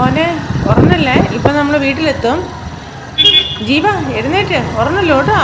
മോനെ ഉറങ്ങല്ലേ? ഇപ്പം നമ്മൾ വീട്ടിലെത്തും. ജീവ എഴുന്നേറ്റ്. ഉറങ്ങല്ലോ കേട്ടോ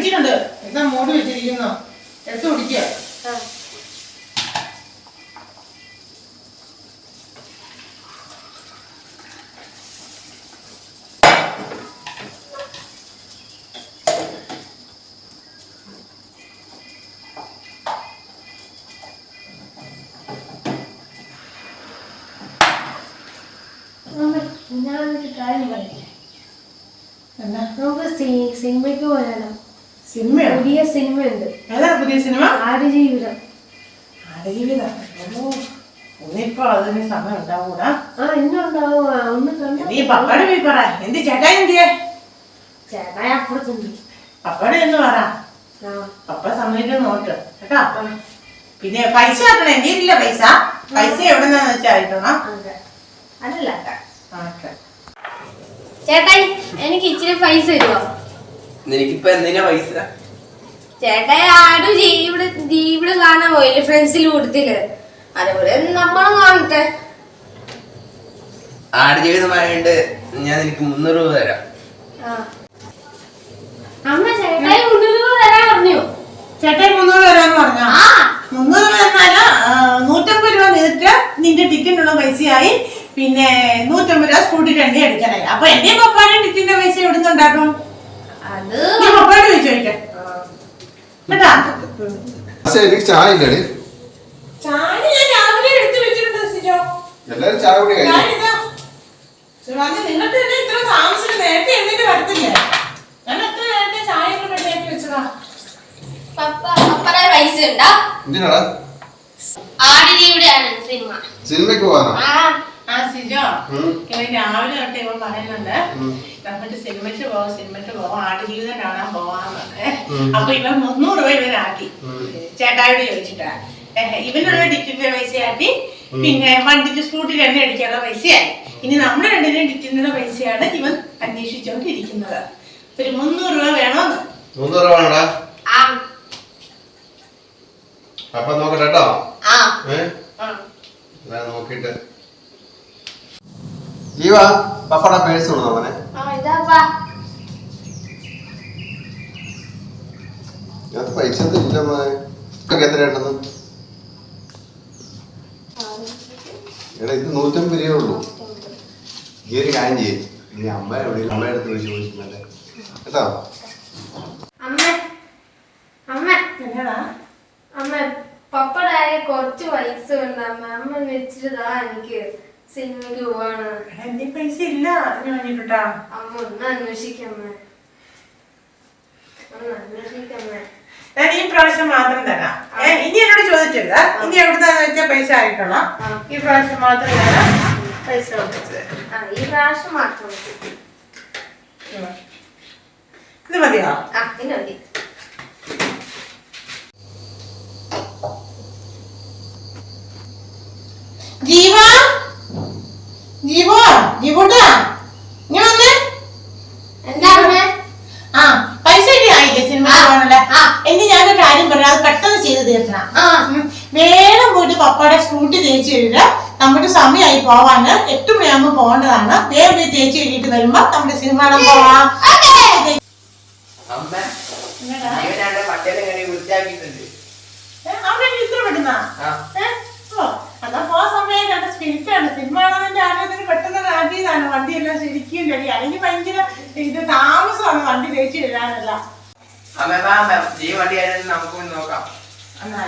വെച്ചിട്ടുണ്ട്. എന്താ മൂടി വെച്ചിരിക്കുന്നു. എടുത്ത് കുടിക്കുക നമുക്ക് സിനിമയ്ക്ക് പോയാലോ? സിനിമയോ? പുതിയ സിനിമ ഉണ്ട് ഏതാ പുതിയ സിനിമ? ആടുജീവിതം. ആടുജീവിതം. അതിന് സമയം ഉണ്ടാവൂടാ. ആ ഇന്നുണ്ടാവും. ഒന്ന് കണ്ടോ? നീ പപ്പയുടെ പോയി പറ. എന്ത് ചേട്ടാ എന്തിയെ? ചേട്ടായി അപ്പുറത്തുണ്ട് പപ്പയുടെ എന്ന് പറ. പപ്പ കേട്ടോ? പിന്നെ പൈസ ആക്കണേ എന്റെ ഇല്ല പൈസ. പൈസ എവിടെന്നാന്ന് വെച്ചാ അതല്ല. ചേട്ടായി എനിക്ക് ഇച്ചിരി പൈസ തരുമോ നിനക്കിപ്പോ എന്തിനാ പൈസ? ചേട്ടാ ആടു ജീവിത ജീവിതം കാണാൻ പോയില്ലേ? ഫ്രണ്ട്സിൽ കൂട്ടത്തിൽ. അതുപോലെ നമ്മളും കാണട്ടെ. ആടുജീവിതമായിട്ട് ഞാൻ നിനക്ക് മുന്നൂറ് രൂപ തരാം. ആ. അമ്മ ചേട്ടായി മുന്നൂറ് രൂപ തരാൻ പറഞ്ഞു? ചേട്ടൻ മുന്നൂറ് തരാന്ന് പറഞ്ഞോ? ആ. രൂപ തന്നാൽ നൂറ്റമ്പത് രൂപ നിന്നിട്ട് നിന്റെ ടിക്കറ്റിനുള്ള പൈസയായി. പിന്നെ നൂറ്റമ്പത് രൂപ സ്കൂട്ടി രണ്ടേ അടിക്കാനായി അപ്പൊ എന്റെ പപ്പാടെ ടിക്കറ്റിന്റെ പൈസ എവിടുന്ന് ഉണ്ടാക്കും? അത് നീ പപ്പാട് ചോദിച്ചോട്ടെ കേട്ടാ. എനിക്ക് ചായ ഞാൻ രാവിലെ എടുത്തു വെച്ചിട്ടുണ്ട് സിജോ. എല്ലാരും ചായ കൂടി കഴിഞ്ഞു? നിങ്ങൾക്ക് തന്നെ ഇത്ര താമസിച്ച് നേരത്തെ എഴുന്നേറ്റ് വരത്തില്ലേ? ഞാൻ എത്ര നേരത്തെ ചായ ഒക്കെ റെഡിയാക്കി വെച്ചതാ. പപ്പ പപ്പയുടെ പൈസ ഉണ്ടാ? ആടിനിവിടെയാണ് സിനിമ. സിനിമയ്ക്ക് പോകാനോ? ആ സിജോ. ഉം. രാവിലെ തൊട്ട് ഇവൻ പറയുന്നുണ്ട്. നമുക്ക് സിനിമയ്ക്ക് പോവാം സിനിമയ്ക്ക് പോവാം ആടുജീവിതം കാണാൻ പോവാന്ന്. അപ്പൊ ഇവൻ മുന്നൂറ് രൂപ ഇവനാക്കി. ചേട്ടായോട് ചോദിച്ചിട്ടാ. ഇവനുള്ള ടിക്കറ്റിന്റെ പൈസയാക്കി. പിന്നെ വണ്ടിക്ക് സ്കൂട്ടിൽ എണ്ണ അടിക്കാനുള്ള പൈസയായി. ഇനി നമ്മുടെ രണ്ടിനും ടിക്കറ്റിന്റെ പൈസയാണ് ഇവൻ അന്വേഷിച്ചുകൊണ്ടിരിക്കുന്നത് ഒരു മുന്നൂറ് രൂപ വേണോന്ന്? മുന്നൂറ് രൂപ വേണോടാ. അപ്പൊ നോക്കട്ടെ കേട്ടോ. നോക്കിട്ട് ജീവ പപ്പട പേഴ്സ് കൊണ്ടു അവനെ അത് പൈസ ഇല്ല മോനെ. എത്രയാണെന്ന് എടാ ഇത് നൂറ്റമ്പത് രൂപയേ ഉള്ളൂ. ഈ ഒരു കാര്യം ചെയ്യും. ഇനി അമ്മ എവിടെയും അമ്മ അടുത്ത് പോയി ചോദിക്കുന്നല്ലേ കേട്ടോ? അമ്മ പപ്പടായ കുറച്ച് പൈസ ഉണ്ട് അമ്മ. അമ്മ വെച്ചിട്ടാ എനിക്ക്. സിനിമയ്ക്ക് പോവാണ്. എന്റെ പൈസ ഇല്ല. അതിന് വേണ്ടിട്ടാ അമ്മ ഒന്ന് അന്വേഷിക്കമ്മേ ഒന്ന് അന്വേഷിക്കമ്മേ ഞാൻ ഈ പ്രാവശ്യം മാത്രം തരാം. ഏ, ഇനി എന്നോട് ചോദിച്ചില്ല ഇനി എവിടുന്നാന്ന് വെച്ചാൽ പൈസ ആയിക്കോളാം ഈ പ്രാവശ്യം മാത്രം തരാം. പൈസ ഈ പ്രാവശ്യം മാത്രം മതി. ഇത് മതിയോ? ആ ഇനി മതി. ജീവോ ജീവൂട്ടാ നീ വന്നേ എന്താ അമ്മേ ആ പൈസ ഇനി ആയില്ലേ സിനിമ ആ, പോകാനുള്ള ആ. എങ്കിൽ ഞാനൊരു കാര്യം പറയാം അത് പെട്ടെന്ന് ചെയ്ത് തീർക്കണം ആ ഉം. വേഗം പോയിട്ട് പപ്പയുടെ സ്കൂട്ടി തേച്ച് കഴുകുക നമ്മുടെ സമയമായി പോവാന് എട്ട് മണിയാകുമ്പോൾ പോകേണ്ടതാണ്. വേഗം പോയി തേച്ച് കഴുകിയിട്ട് വരുമ്പോ നമ്മുടെ സിനിമ കാണാൻ പോവാം. വണ്ടിയെല്ലാം ശരിക്കും റെഡി. അല്ലെങ്കിൽ ഭയങ്കര ഇത് താമസമാണ് വണ്ടി തേച്ച് കഴുകാനല്ല. അമ്മ വാ വണ്ടി ആയിരുന്നു നമുക്ക് പോയി നോക്കാം. എന്നാ